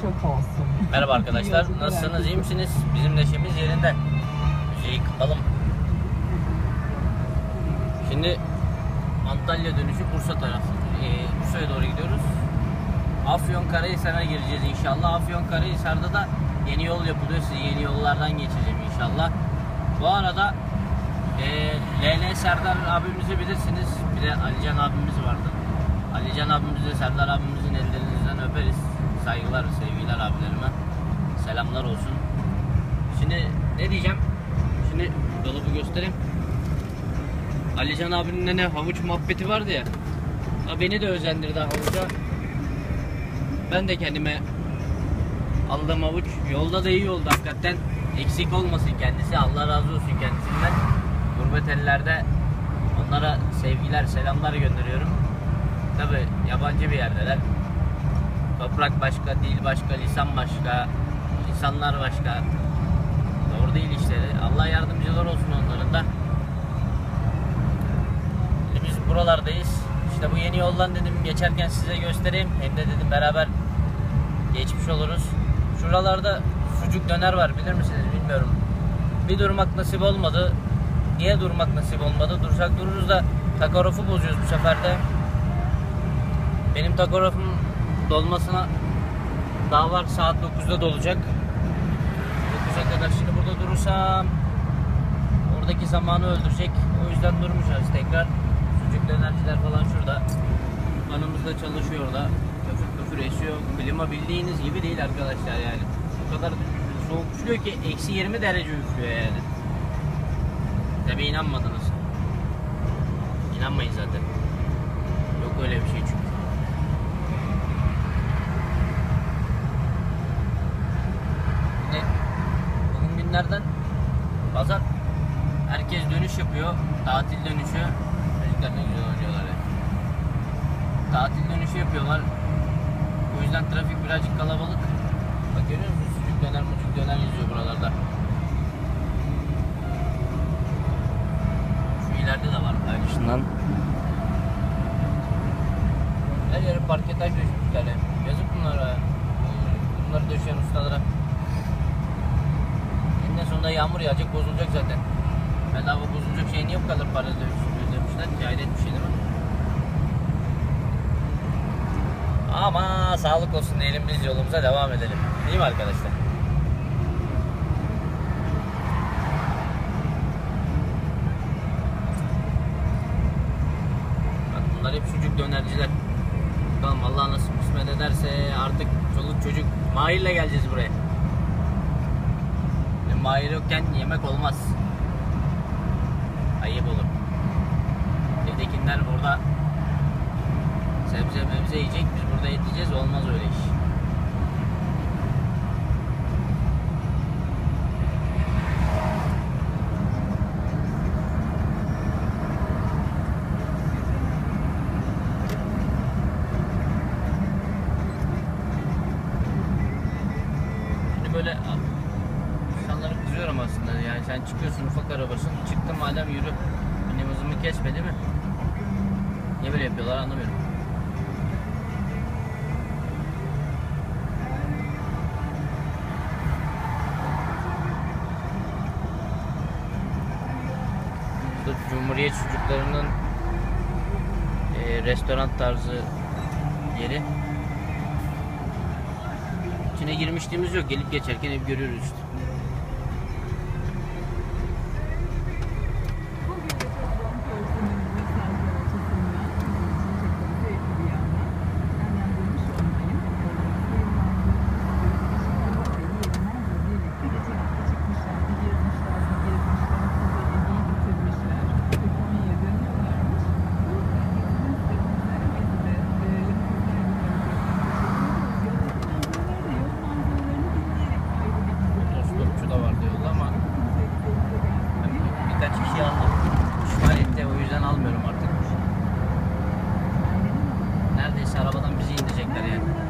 çok olsun. Merhaba arkadaşlar. Nasılsınız? iyi misiniz? Bizim neşemiz yerinde. Müziği kapalım. Şimdi Antalya dönüşü Bursa tarafı. Ee, Bursa'ya doğru gidiyoruz. Afyon Karahisar'a gireceğiz inşallah. Afyon Karahisar'da da yeni yol yapılıyor. Sizi yeni yollardan geçeceğim inşallah. Bu arada e, LL Serdar abimizi bilirsiniz. Bir de Alican abimiz vardı. Alican abimiz de Serdar abimizin ellerinizden öperiz. Saygılar, sevgiler abilerime. Selamlar olsun. Şimdi ne diyeceğim? Şimdi dolabı göstereyim. Alican abinin ne havuç muhabbeti vardı ya. Ha, beni de özendirdi havuca. Ben de kendime aldığım havuç yolda da iyi oldu hakikaten. Eksik olmasın kendisi. Allah razı olsun kendisinden. Gurbet ellerde onlara sevgiler, selamlar gönderiyorum. Tabi yabancı bir yerdeler. Toprak başka, dil başka, lisan başka, insanlar başka. Doğru değil işleri. Allah yardımcılar olsun onların da. Şimdi biz buralardayız. İşte bu yeni yoldan dedim geçerken size göstereyim. Hem de dedim beraber geçmiş oluruz. Şuralarda sucuk döner var bilir misiniz bilmiyorum. Bir durmak nasip olmadı. Niye durmak nasip olmadı? Dursak dururuz da takografu bozuyoruz bu sefer de. Benim takografım dolmasına daha var saat 9'da dolacak. 9'a kadar şimdi burada durursam oradaki zamanı öldürecek. O yüzden durmayacağız tekrar. Sucuk dönerciler falan şurada. Yanımızda çalışıyor orada. Köfür köfür esiyor. Klima bildiğiniz gibi değil arkadaşlar yani. O kadar soğuk üflüyor ki eksi 20 derece üflüyor yani. Tabi inanmadınız. İnanmayın zaten. Yok öyle bir şey çünkü. Ne? Bugün günlerden pazar herkes dönüş yapıyor. Tatil dönüşü. Çocuklar ne güzel oynuyorlar ya. Tatil dönüşü yapıyorlar. O yüzden trafik birazcık kalabalık. Bak görüyor musunuz? Sucuk döner mucuk döner yazıyor buralarda. Şu ileride de var aynısından. Her yere parketaj döşmüşler ya. Yazık bunlara. Bunları döşeyen ustalara. Sonunda yağmur yağacak bozulacak zaten. Bedava bozulacak şey niye bu kadar para dövüştürüyor demişler. Hayret bir şey değil mi? Ama sağlık olsun diyelim biz yolumuza devam edelim. Değil mi arkadaşlar? Bak bunlar hep çocuk dönerciler. Bakalım Allah nasıl kısmet ederse artık çoluk çocuk Mahir'le geleceğiz buraya. Mahir yokken yemek olmaz. Ayıp olur. Evdekiler burada sebze mebze yiyecek biz burada et yiyeceğiz olmaz öyle iş. Şimdi böyle insanlara kızıyorum aslında yani sen çıkıyorsun ufak arabasın çıktın madem yürü benim kesme değil mi? Niye böyle yapıyorlar anlamıyorum. Burada Cumhuriyet çocuklarının e, restoran tarzı yeri. İçine girmişliğimiz yok. Gelip geçerken hep görüyoruz işte. iki aldım. İşgal etti o yüzden almıyorum artık. Neredeyse arabadan bizi indirecekler yani.